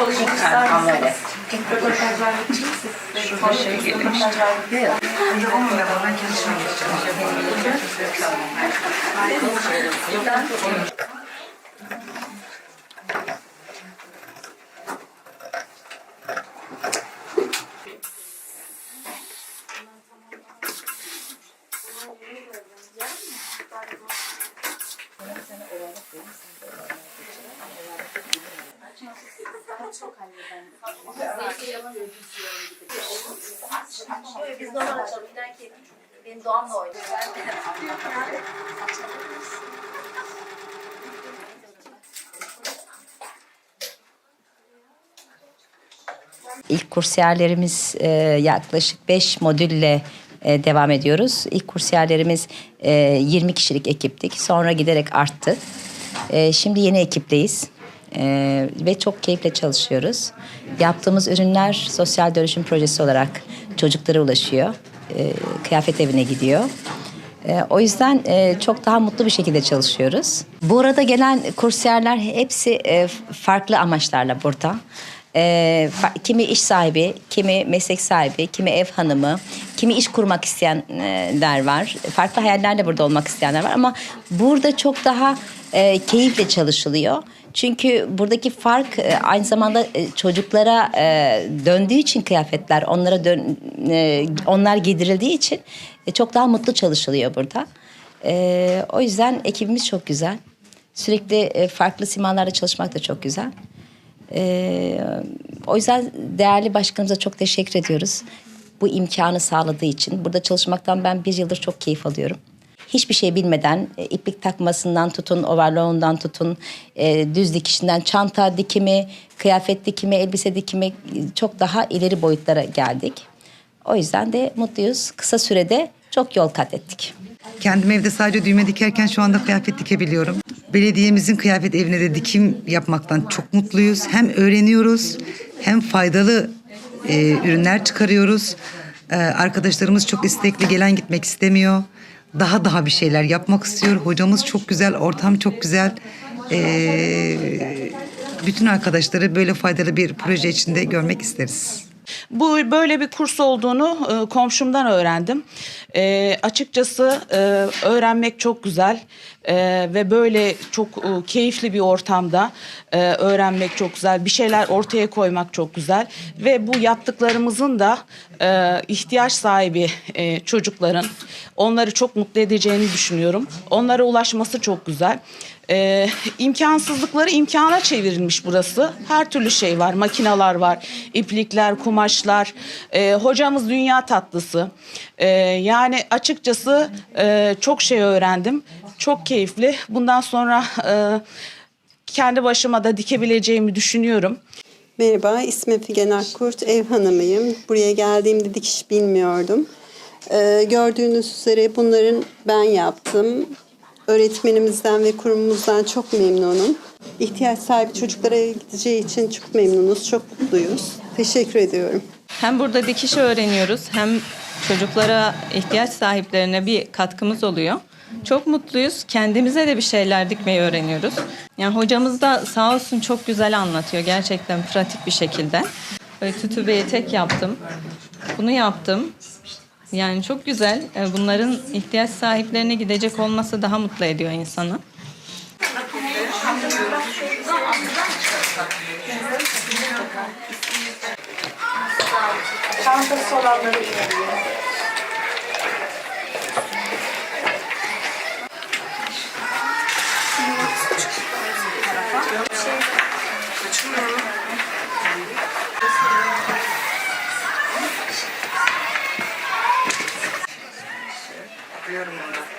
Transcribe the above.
Kolejka, a moje. Renk katıyor. Hadi söyle. Hadi buradayım. Şuna da bir ütü atar mısın? Ama öyle. Oynuyor. İlk kursiyerlerimiz e, yaklaşık 5 modülle e, devam ediyoruz. İlk kursiyerlerimiz e, 20 kişilik ekiptik. Sonra giderek arttı. E, şimdi yeni ekipteyiz. E, ve çok keyifle çalışıyoruz. Yaptığımız ürünler sosyal dönüşüm projesi olarak çocuklara ulaşıyor. E, kıyafet evine gidiyor. E, o yüzden e, çok daha mutlu bir şekilde çalışıyoruz. Bu arada gelen kursiyerler hepsi e, farklı amaçlarla burada. E, kimi iş sahibi, kimi meslek sahibi, kimi ev hanımı, kimi iş kurmak isteyenler var. Farklı hayallerle burada olmak isteyenler var ama burada çok daha e, keyifle çalışılıyor. Çünkü buradaki fark e, aynı zamanda e, çocuklara e, döndüğü için kıyafetler, onlara dön, onlar giydirildiği için çok daha mutlu çalışılıyor burada. O yüzden ekibimiz çok güzel. Sürekli farklı simalarla çalışmak da çok güzel. E, o yüzden değerli başkanımıza çok teşekkür ediyoruz. Bu imkanı sağladığı için. Burada çalışmaktan ben bir yıldır çok keyif alıyorum. Hiçbir şey bilmeden e, iplik takmasından tutun, overlock'undan tutun, e, düz dikişinden çanta dikimi, kıyafet dikimi, elbise dikimi çok daha ileri boyutlara geldik. O yüzden de mutluyuz. Kısa sürede çok yol kat ettik. Kendim evde sadece düğme dikerken şu anda kıyafet dikebiliyorum. Belediyemizin kıyafet evine de dikim yapmaktan çok mutluyuz. Hem öğreniyoruz hem faydalı e, ürünler çıkarıyoruz. E, arkadaşlarımız çok istekli gelen gitmek istemiyor. Daha daha bir şeyler yapmak istiyor. Hocamız çok güzel, ortam çok güzel. E, bütün arkadaşları böyle faydalı bir proje içinde görmek isteriz. Bu böyle bir kurs olduğunu e, komşumdan öğrendim. E, açıkçası e, öğrenmek çok güzel E, ve böyle çok e, keyifli bir ortamda e, öğrenmek çok güzel. Bir şeyler ortaya koymak çok güzel ve bu yaptıklarımızın da e, ihtiyaç sahibi e, çocukların onları çok mutlu edeceğini düşünüyorum. Onlara ulaşması çok güzel. Ee, imkansızlıkları imkana çevrilmiş burası. Her türlü şey var. Makinalar var, iplikler, kumaşlar. Ee, hocamız dünya tatlısı. Ee, yani açıkçası e, çok şey öğrendim. Çok keyifli. Bundan sonra e, kendi başıma da dikebileceğimi düşünüyorum. Merhaba, ismim Figen Akkurt, ev hanımıyım. Buraya geldiğimde dikiş bilmiyordum. Ee, gördüğünüz üzere bunların ben yaptım. Öğretmenimizden ve kurumumuzdan çok memnunum. İhtiyaç sahibi çocuklara gideceği için çok memnunuz, çok mutluyuz. Teşekkür ediyorum. Hem burada dikiş öğreniyoruz hem çocuklara ihtiyaç sahiplerine bir katkımız oluyor. Çok mutluyuz. Kendimize de bir şeyler dikmeyi öğreniyoruz. Yani hocamız da sağ olsun çok güzel anlatıyor gerçekten pratik bir şekilde. Böyle tütü bir etek yaptım. Bunu yaptım. Yani çok güzel. E, Bunların ihtiyaç sahiplerine gidecek olması daha mutlu ediyor insanı. Çantası olanları. bekliyorum onu.